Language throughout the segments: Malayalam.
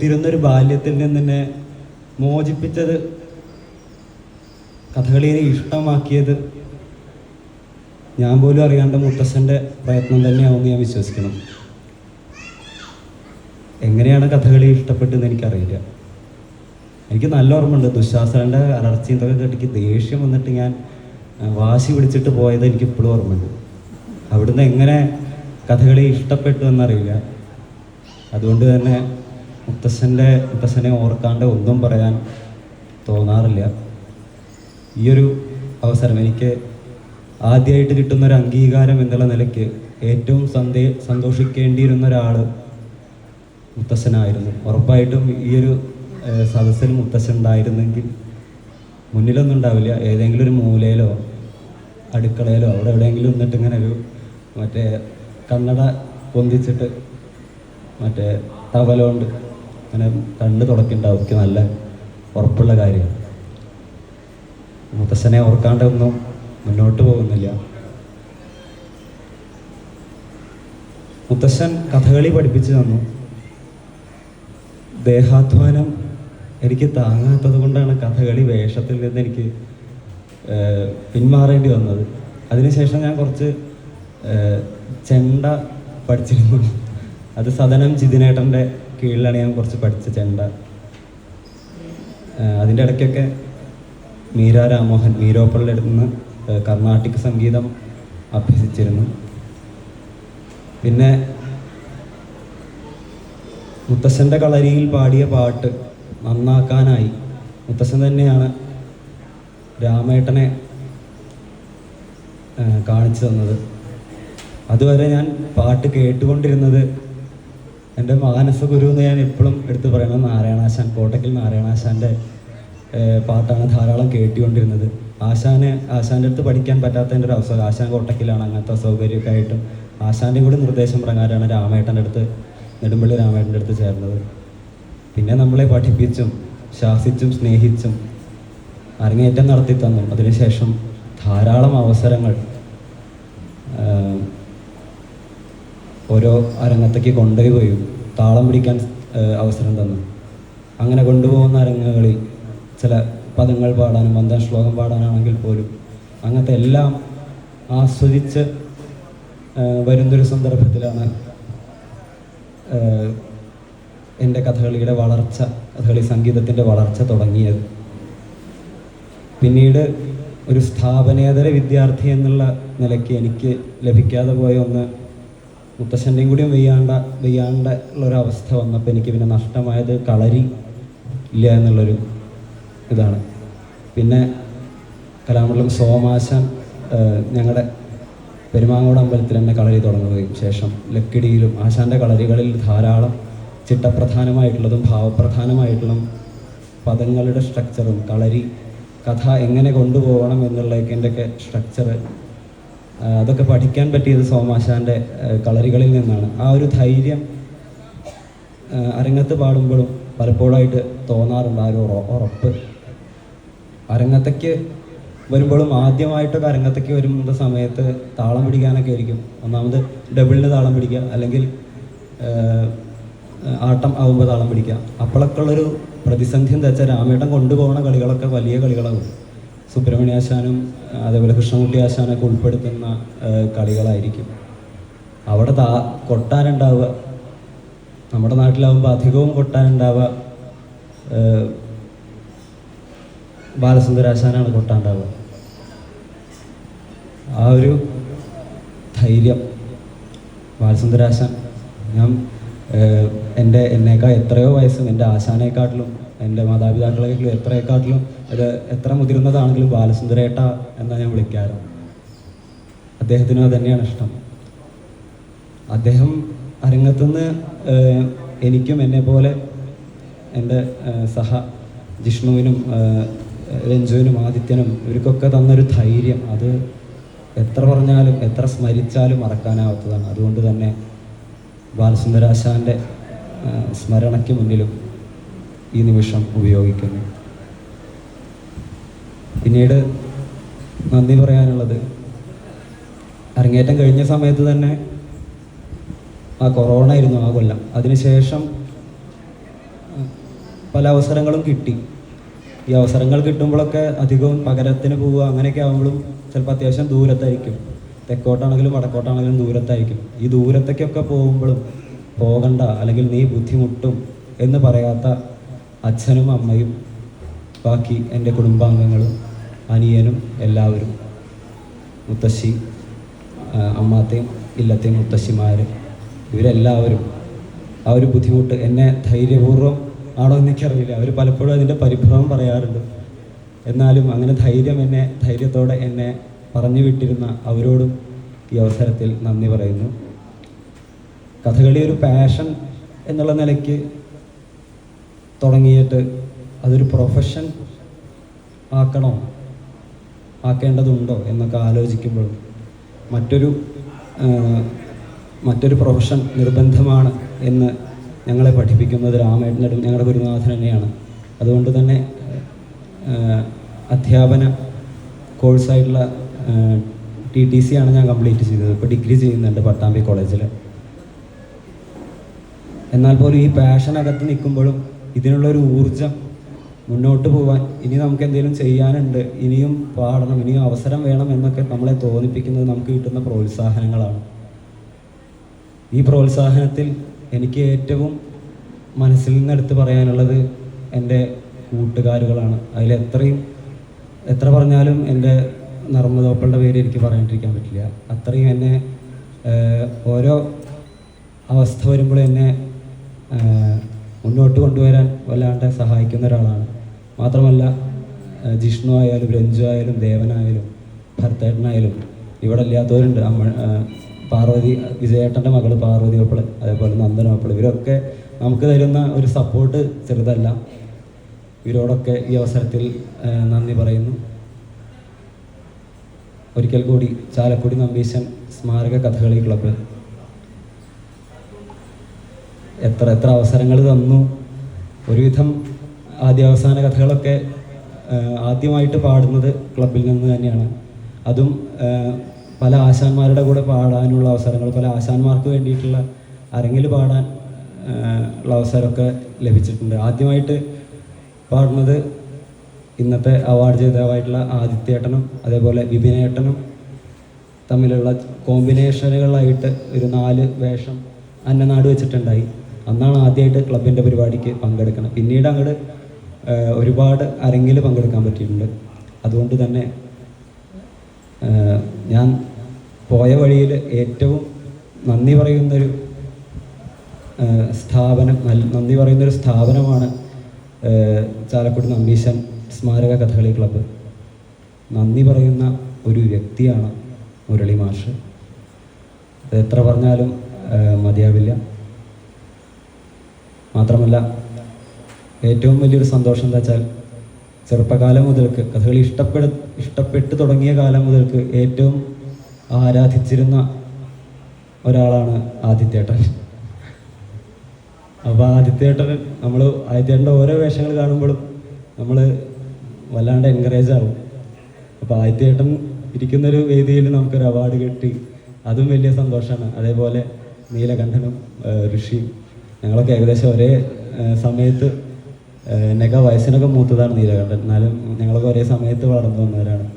തിരുന്നൊരു ബാല്യത്തിൽ നിന്ന് തന്നെ മോചിപ്പിച്ചത് കഥകളിയെ ഇഷ്ടമാക്കിയത് ഞാൻ പോലും അറിയാണ്ട് മുത്തശ്ശന്റെ പ്രയത്നം തന്നെയാവുമെന്ന് ഞാൻ വിശ്വസിക്കണം. എങ്ങനെയാണ് കഥകളി ഇഷ്ടപ്പെട്ടതെന്ന് എനിക്കറിയില്ല. എനിക്ക് നല്ല ഓർമ്മയുണ്ട്. ദുശാസനന്റെ അലർച്ചയും ഇതൊക്കെ കേട്ടിക്ക് ദേഷ്യം വന്നിട്ട് ഞാൻ വാശി പിടിച്ചിട്ട് പോയത് എനിക്ക് ഇപ്പോഴും ഓർമ്മയുണ്ട്. അവിടുന്ന് എങ്ങനെ കഥകളി ഇഷ്ടപ്പെട്ടു എന്നറിയില്ല. അതുകൊണ്ട് തന്നെ മുത്തശ്ശന്റെ മുത്തശ്ശനെ ഓർക്കാണ്ട് ഒന്നും പറയാൻ തോന്നാറില്ല. ഈയൊരു അവസരം എനിക്ക് ആദ്യമായിട്ട് കിട്ടുന്ന ഒരു അംഗീകാരം എന്നുള്ള നിലയ്ക്ക് ഏറ്റവും സന്തേ സന്തോഷിക്കേണ്ടിയിരുന്ന ഒരാൾ മുത്തശ്ശനായിരുന്നു. ഉറപ്പായിട്ടും ഈ ഒരു ഏഹ്, സദസ്സിൽ മുത്തശ്ശൻ ഉണ്ടായിരുന്നെങ്കിൽ മുന്നിലൊന്നും ഉണ്ടാവില്ല. ഏതെങ്കിലും ഒരു മൂലയിലോ അടുക്കളയിലോ അവിടെ എവിടെയെങ്കിലും നിന്നിട്ട് ഇങ്ങനെ ഒരു മറ്റേ കണ്ണട പൊന്തിച്ചിട്ട് മറ്റേ തവല കൊണ്ട് അങ്ങനെ കണ്ണ് തുടക്കുന്നുണ്ടാവും എനിക്ക് നല്ല ഉറപ്പുള്ള കാര്യമാണ് മുത്തശ്ശനെ ഓർക്കാണ്ടൊന്നും മുന്നോട്ട് പോകുന്നില്ല. മുത്തശ്ശൻ കഥകളി പഠിപ്പിച്ചു തന്നു. ദേഹാധ്വാനം എനിക്ക് താങ്ങാത്തത് കൊണ്ടാണ് കഥകളി വേഷത്തിൽ നിന്ന് എനിക്ക് പിന്മാറേണ്ടി വന്നത്. അതിനുശേഷം ഞാൻ കുറച്ച് ചെണ്ട പഠിച്ചിരുന്നു. അത് സദനം ജിതിനേട്ടന്റെ കീഴിലാണ് ഞാൻ കുറച്ച് പഠിച്ച ചെണ്ട. അതിന്റെ ഇടയ്ക്കൊക്കെ മീര രാമോഹൻ മീരോപ്പള്ളിയുടെ അടുത്ത് നിന്ന് കർണാട്ടിക് സംഗീതം അഭ്യസിച്ചിരുന്നു. പിന്നെ മുത്തശ്ശന്റെ കളരിയിൽ പാടിയ പാട്ട് നന്നാക്കാനായി. മുത്തശ്ശൻ തന്നെയാണ് രാമേട്ടനെ കാണിച്ചു തന്നത്. അതുവരെ ഞാൻ പാട്ട് കേട്ടുകൊണ്ടിരുന്നത് എന്റെ മഹാനസ ഗുരു എന്ന് ഞാൻ എപ്പോഴും എടുത്തു പറയുന്നത് നാരായണാശാൻ കോട്ടക്കൽ നാരായണാശാന്റെ പാട്ടാണ് ധാരാളം കേട്ടുകൊണ്ടിരുന്നത് ആശാന് ആശാന്റെ അടുത്ത് പഠിക്കാൻ പറ്റാത്തതിന്റെ ഒരു അവസരം ആശാൻ കോട്ടക്കിലാണ് അങ്ങനത്തെ സൗകര്യമൊക്കെ ആയിട്ടും. ആശാന്റെ കൂടി നിർദ്ദേശം പ്രകാരമാണ് രാമേട്ടന്റെ അടുത്ത് നെടുമ്പള്ളി രാമേട്ടന്റെ അടുത്ത് ചേർന്നത്. പിന്നെ നമ്മളെ പഠിപ്പിച്ചും ശാസിച്ചും സ്നേഹിച്ചും അരങ്ങേറ്റം നടത്തി തന്നു. അതിനുശേഷം ധാരാളം അവസരങ്ങൾ ഓരോ അരങ്ങത്തേക്ക് കൊണ്ടുപോയും താളം പിടിക്കാൻ അവസരം തന്നു. അങ്ങനെ കൊണ്ടുപോകുന്ന അരങ്ങുകളിൽ ചില പദങ്ങൾ പാടാനും വന്ദന ശ്ലോകം പാടാനാണെങ്കിൽ പോലും അങ്ങനത്തെ എല്ലാം ആസ്വദിച്ച് വരുന്നൊരു സന്ദർഭത്തിലാണ് എന്റെ കഥകളിയുടെ വളർച്ച കഥകളി സംഗീതത്തിന്റെ വളർച്ച തുടങ്ങിയത്. പിന്നീട് ഒരു സ്ഥാപനേതര വിദ്യാർത്ഥി എന്നുള്ള നിലയ്ക്ക് എനിക്ക് ലഭിക്കാതെ പോയ ഒന്ന് മുത്തശ്ശന്റെയും കൂടിയും വെയ്യാണ്ട വെയ്യാണ്ട ഉള്ളൊരവസ്ഥ വന്നപ്പോൾ എനിക്ക് പിന്നെ നഷ്ടമായത് കളരി ഇല്ല എന്നുള്ളൊരു ഇതാണ്. പിന്നെ കലാമണ്ഡലം സോമാശാൻ ഞങ്ങളുടെ പെരുമാങ്ങോട് അമ്പലത്തിൽ തന്നെ കളരി തുടങ്ങുകയും ശേഷം ലക്കിടിയിലും ആശാന്റെ കളരികളിൽ ധാരാളം ചിട്ടപ്രധാനമായിട്ടുള്ളതും ഭാവപ്രധാനമായിട്ടുള്ളതും പദങ്ങളുടെ സ്ട്രക്ചറും കളരി കഥ എങ്ങനെ കൊണ്ടുപോകണം എന്നുള്ളതിന്റെയൊക്കെ സ്ട്രക്ചർ അതൊക്കെ പഠിക്കാൻ പറ്റിയത് സോമാശാന്റെ കളരികളിൽ നിന്നാണ്. ആ ഒരു ധൈര്യം അരങ്ങത്ത് പാടുമ്പോഴും പലപ്പോഴായിട്ട് തോന്നാറുണ്ട് ആ ഒരു ഉറപ്പ്. അരങ്ങത്തേക്ക് വരുമ്പോഴും ആദ്യമായിട്ടൊക്കെ അരങ്ങത്തേക്ക് വരുന്ന സമയത്ത് താളം പിടിക്കാനൊക്കെ ആയിരിക്കും. ഒന്നാമത് ഡബിളിന് താളം പിടിക്കുക അല്ലെങ്കിൽ ആട്ടം ആകുമ്പോൾ താളം പിടിക്കുക. അപ്പോഴൊക്കെ ഉള്ളൊരു പ്രതിസന്ധി എന്താ വെച്ചാൽ രാമേട്ടൻ കൊണ്ടുപോകുന്ന കളികളൊക്കെ വലിയ കളികളാകും. സുബ്രഹ്മണ്യാശാനും അതേപോലെ കൃഷ്ണമൂർത്തി ആശാനൊക്കെ ഉൾപ്പെടുത്തുന്ന കളികളായിരിക്കും. അവിടെ താ കൊട്ടാനുണ്ടാവുക നമ്മുടെ നാട്ടിലാവുമ്പോൾ അധികവും കൊട്ടാനുണ്ടാവുക ബാലസുന്ദരാശാനാണ് കൊട്ടാണ്ടാവുക ആ ഒരു ധൈര്യം. ബാലസുന്ദരാശാൻ ഞാൻ എന്റെ എന്നേക്കാൾ എത്രയോ വയസ്സും എന്റെ ആശാനേക്കാട്ടിലും എന്റെ മാതാപിതാക്കളെക്കാട്ടിലും എത്രയെക്കാട്ടിലും അത് എത്ര മുതിർന്നതാണെങ്കിലും ബാലസുന്ദരേട്ട എന്നാണ് ഞാൻ വിളിക്കാറ്. അദ്ദേഹത്തിനും തന്നെയാണ് ഇഷ്ടം. അദ്ദേഹം അരങ്ങത്തുനിന്ന് എനിക്കും എന്നെ പോലെ എന്റെ സഹ ജിഷ്ണുവിനും രഞ്ജുവിനും ആദിത്യനും ഇവർക്കൊക്കെ തന്നൊരു ധൈര്യം. അത് എത്ര പറഞ്ഞാലും എത്ര സ്മരിച്ചാലും മറക്കാനാവാത്തതാണ്. അതുകൊണ്ട് തന്നെ ബാലസുന്ദരാശാന്റെ സ്മരണയ്ക്ക് മുന്നിലും ഈ നിമിഷം ഉപയോഗിക്കുന്നു. പിന്നീട് നന്ദി പറയാനുള്ളത്. അരങ്ങേറ്റം കഴിഞ്ഞ സമയത്ത് തന്നെ ആ കൊറോണ ആയിരുന്നു ആ കൊല്ലം. അതിനുശേഷം പല അവസരങ്ങളും കിട്ടി. ഈ അവസരങ്ങൾ കിട്ടുമ്പോഴൊക്കെ അധികവും പകരത്തിന് പോവുക അങ്ങനെയൊക്കെ ആകുമ്പോഴും ചിലപ്പോൾ അത്യാവശ്യം ദൂരത്തായിരിക്കും. തെക്കോട്ടാണെങ്കിലും വടക്കോട്ടാണെങ്കിലും ദൂരത്തായിരിക്കും. ഈ ദൂരത്തേക്കൊക്കെ പോകുമ്പോഴും പോകണ്ട അല്ലെങ്കിൽ നീ ബുദ്ധിമുട്ടും എന്ന് പറയാത്ത അച്ഛനും അമ്മയും ബാക്കി എന്റെ കുടുംബാംഗങ്ങളും അനിയനും എല്ലാവരും മുത്തശ്ശി അമ്മാത്തെയും ഇല്ലത്തെയും മുത്തശ്ശിമാർ ഇവരെല്ലാവരും ആ ഒരു ബുദ്ധിമുട്ട് എന്നെ ധൈര്യപൂർവം ആണോ എനിക്കറിയില്ല. അവർ പലപ്പോഴും അതിന്റെ പരിഭ്രമം പറയാറുണ്ട്. എന്നാലും അങ്ങനെ ധൈര്യം എന്നെ ധൈര്യത്തോടെ എന്നെ പറഞ്ഞു വിട്ടിരുന്ന അവരോടും ഈ അവസരത്തിൽ നന്ദി പറയുന്നു. കഥകളി ഒരു പാഷൻ എന്നുള്ള നിലയ്ക്ക് തുടങ്ങിയിട്ട് അതൊരു പ്രൊഫഷൻ ആക്കണോ? ആക്കേണ്ടതുണ്ടോ എന്നൊക്കെ ആലോചിക്കുമ്പോൾ മറ്റൊരു മറ്റൊരു പ്രൊഫഷൻ നിർബന്ധമാണ് എന്ന് ഞങ്ങളെ പഠിപ്പിക്കുന്നത് രാമേട്ടനും ഞങ്ങളുടെ ഗുരുനാഥൻ തന്നെയാണ്. അതുകൊണ്ട് തന്നെ അധ്യാപന കോഴ്സായിട്ടുള്ള ടി ടി സി ആണ് ഞാൻ കംപ്ലീറ്റ് ചെയ്തത്. ഇപ്പോൾ ഡിഗ്രി ചെയ്യുന്നുണ്ട് പട്ടാമ്പി കോളേജിൽ എന്നാൽ പോലും ഈ പാഷനകത്ത് നിൽക്കുമ്പോഴും ഇതിനുള്ളൊരു ഊർജം മുന്നോട്ട് പോകാൻ ഇനി നമുക്ക് എന്തെങ്കിലും ചെയ്യാനുണ്ട് ഇനിയും പാടണം ഇനിയും അവസരം വേണം എന്നൊക്കെ നമ്മളെ തോന്നിപ്പിക്കുന്നത് നമുക്ക് കിട്ടുന്ന പ്രോത്സാഹനങ്ങളാണ്. ഈ പ്രോത്സാഹനത്തിൽ എനിക്ക് ഏറ്റവും മനസ്സിൽ നിന്നെടുത്ത് പറയാനുള്ളത് എന്റെ കൂട്ടുകാരുകളാണ്. അതിൽ എത്രയും എത്ര പറഞ്ഞാലും എന്റെ നർമ്മദോപ്പളുടെ പേര് എനിക്ക് പറയാണ്ടിരിക്കാൻ പറ്റില്ല. അത്രയും എന്നെ ഓരോ അവസ്ഥ വരുമ്പോഴും എന്നെ മുന്നോട്ട് കൊണ്ടുവരാൻ വല്ലാണ്ട് സഹായിക്കുന്ന ഒരാളാണ്. മാത്രമല്ല ജിഷ്ണു ആയാലും രഞ്ജു ആയാലും ദേവനായാലും ഭർത്തേട്ടനായാലും ഇവിടെ ഇല്ലാത്തവരുണ്ട്. അമ്മ പാർവതി വിജയേട്ടന്റെ മകൾ പാർവതി ഓപ്പിൾ അതേപോലെ നന്ദന ഓപ്പിൾ ഇവരൊക്കെ നമുക്ക് തരുന്ന ഒരു സപ്പോർട്ട് ചെറുതല്ല. ഇവരോടൊക്കെ ഈ അവസരത്തിൽ നന്ദി പറയുന്നു. ഒരിക്കൽ കൂടി ചാലക്കുടി നമ്പീശൻ സ്മാരക കഥകളി ക്ലബ്ബ് എത്ര എത്ര അവസരങ്ങൾ തന്നു. ഒരുവിധം ആദ്യാവസാന കഥകളൊക്കെ ആദ്യമായിട്ട് പാടുന്നത് ക്ലബിൽ നിന്ന് തന്നെയാണ്. അതും പല ആശാന്മാരുടെ കൂടെ പാടാനുള്ള അവസരങ്ങൾ പല ആശാന്മാർക്ക് വേണ്ടിയിട്ടുള്ള അരങ്ങിൽ പാടാൻ ഉള്ള അവസരമൊക്കെ ലഭിച്ചിട്ടുണ്ട്. ആദ്യമായിട്ട് പാടുന്നത് ഇന്നത്തെ അവാർഡ് ജേതാവായിട്ടുള്ള ആദിത്യേട്ടനും അതേപോലെ വിപിനേട്ടനും തമ്മിലുള്ള കോമ്പിനേഷനുകളായിട്ട് ഒരു നാല് വേഷം അന്നനാട് വെച്ചിട്ടുണ്ടായി. അന്നാണ് ആദ്യമായിട്ട് ക്ലബിന്റെ പരിപാടിക്ക് പങ്കെടുക്കണം പിന്നീട് അങ്ങോട്ട് ഒരുപാട് അരങ്ങിൽ പങ്കെടുക്കാൻ പറ്റിയിട്ടുണ്ട്. അതുകൊണ്ട് തന്നെ ഞാൻ പോയ വഴിയിൽ ഏറ്റവും നന്ദി പറയുന്നൊരു സ്ഥാപനം നന്ദി പറയുന്നൊരു സ്ഥാപനമാണ് ചാലക്കുടി നമ്പീശൻ സ്മാരക കഥകളി ക്ലബ്ബ്. നന്ദി പറയുന്ന ഒരു വ്യക്തിയാണ് മുരളി മാഷ്. എത്ര പറഞ്ഞാലും മതിയാവില്ല. മാത്രമല്ല ഏറ്റവും വലിയൊരു സന്തോഷം എന്താ വെച്ചാൽ ചെറുപ്പകാലം മുതൽക്ക് കഥകളി ഇഷ്ടപ്പെട ഇഷ്ടപ്പെട്ട് തുടങ്ങിയ കാലം മുതൽക്ക് ഏറ്റവും ആരാധിച്ചിരുന്ന ഒരാളാണ് ആദിത്യേട്ടൻ. അപ്പോൾ ആദിത്യേട്ടൻ നമ്മൾ ആദിത്യേട്ടന്റെ ഓരോ വേഷങ്ങൾ കാണുമ്പോഴും നമ്മൾ വല്ലാണ്ട് എൻകറേജ് ആവും. അപ്പോൾ ആദിത്യേട്ടൻ ഇരിക്കുന്നൊരു വേദിയിൽ നമുക്കൊരു അവാർഡ് കിട്ടി. അതും വലിയ സന്തോഷമാണ്. അതേപോലെ നീലകണ്ഠനും ഋഷിയും ഞങ്ങളൊക്കെ ഏകദേശം ഒരേ സമയത്ത് എന്നെയൊക്കെ വയസ്സിനൊക്കെ മൂത്തതാണ് നീലകണ്ഠൻ. എന്നാലും ഞങ്ങളൊക്കെ ഒരേ സമയത്ത് വളർന്നു വന്നവരാണ്.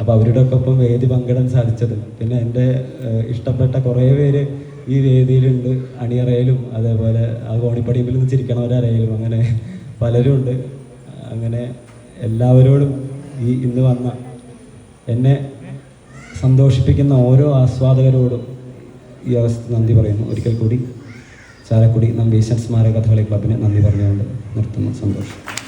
അപ്പോൾ അവരുടെ ഒക്കെ ഒപ്പം വേദി പങ്കിടാൻ സാധിച്ചത്. പിന്നെ എന്റെ ഇഷ്ടപ്പെട്ട കുറേ പേര് ഈ വേദിയിലുണ്ട്. അണിയറയിലും അതേപോലെ ആ കോണിപ്പടിയിൽ നിന്ന് ചിരിക്കണവരറിയലും അങ്ങനെ പലരും ഉണ്ട്. അങ്ങനെ എല്ലാവരോടും ഈ ഇന്ന് വന്ന എന്നെ സന്തോഷിപ്പിക്കുന്ന ഓരോ ആസ്വാദകരോടും ഈ അവസ്ഥ നന്ദി പറയുന്നു. ഒരിക്കൽ കൂടി ചാലക്കുടി നമ്പീശൻ സ്മാരക കഥകളി ക്ലബിന് നന്ദി പറഞ്ഞുകൊണ്ട് നിർത്തുന്നു. സന്തോഷം.